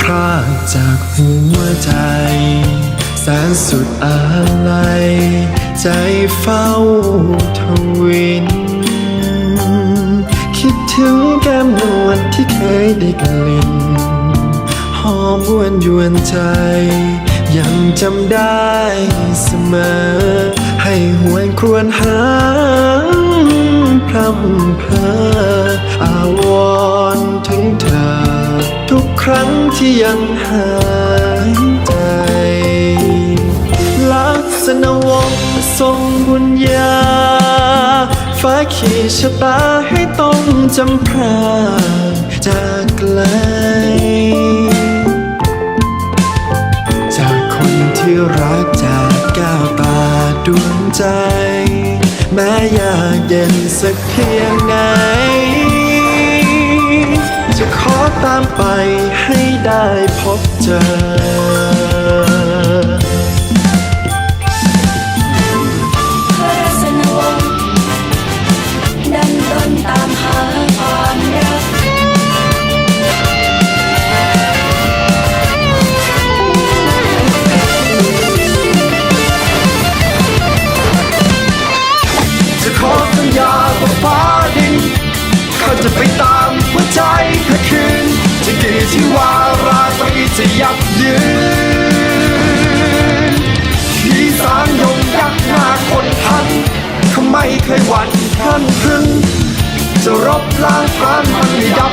พรากจากหัวใจ แสนสุดอะไรใจเฝ้าทวิน คิดถึงแก้มนวลที่เคยได้กลิ่น หอมวนยวนใจ ยังจำได้เสมอ ให้หวนครวญหาพรำเพออ รั้งที่ยังหายใจ ลักษณะวงทรงบุญญา ฟ้าขีดชะตาให้ต้องจำพรากจากไกล จากคนที่รักจากแก้วตาดวงใจ แม้ยากเย็นสักเพียงไหนจะขอตามไป ได้พบเจอดันดนตามหาความรักจะขอสัญญาว่าฟ้าดิเขาจะไปตามหัวใจเธอคืน จะกี่ที่ว่าราตรีจะยับยืนที่สามยงยักษ์หน้าคนทันเขาไม่เคยหวั่นท่านพึ่งจะรบล้างพรานมันดับ